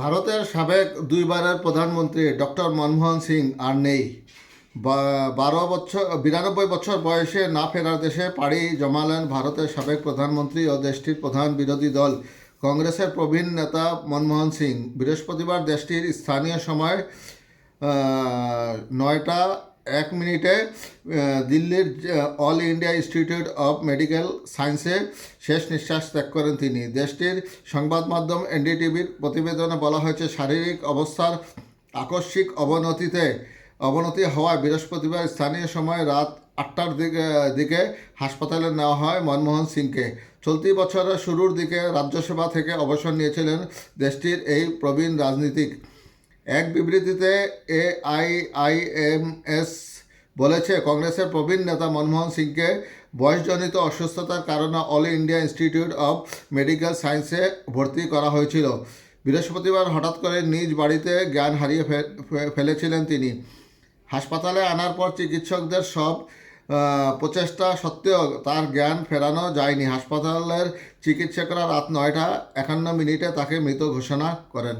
ভারতের সাবেক দুইবারের প্রধানমন্ত্রী ডক্টর মনমোহন সিং আর নেই। বারো বছর, বিরানব্বই বছর বয়সে না ফেরার দেশে পাড়ি জমালেন ভারতের সাবেক প্রধানমন্ত্রী ও দেশটির প্রধান বিরোধী দল। কংগ্রেসের প্রবীণ নেতা মনমোহন সিং বৃহস্পতিবার দেশটির স্থানীয় সময় নয়টা এক মিনিটে দিল্লির All India Institute of Medical সায়েন্সে শেষ নিঃশ্বাস ত্যাগ করেন তিনি। দেশটির সংবাদ মাধ্যম এনডিটিভির প্রতিবেদনে বলা হয়েছে, শারীরিক অবস্থার আকস্মিক অবনতিতে, অবনতি হওয়ায় বৃহস্পতিবার স্থানীয় সময় রাত আটটার দিকে দিকে হাসপাতালে নেওয়া হয় মনমোহন সিংকে। চলতি বছরের শুরুর দিকে রাজ্যসভা থেকে অবসর নিয়েছিলেন দেশটির এই প্রবীণ রাজনীতিক। এক বিবৃতিতে A I I M S বলেছে, কংগ্রেসের প্রবীণ নেতা মনমোহন সিংকে বয়সজনিত অসুস্থতার কারণে All India Institute of Medical সায়েন্সে ভর্তি করা হয়েছিল। বৃহস্পতিবার হঠাৎ করে নিজ বাড়িতে জ্ঞান হারিয়ে ফেলেছিলেন তিনি। হাসপাতালে আনার পর চিকিৎসকদের সব প্রচেষ্টা সত্ত্বেও তার জ্ঞান ফেরানো যায়নি। হাসপাতালের চিকিৎসকরা রাত নয়টা একান্ন মিনিটে তাকে মৃত ঘোষণা করেন।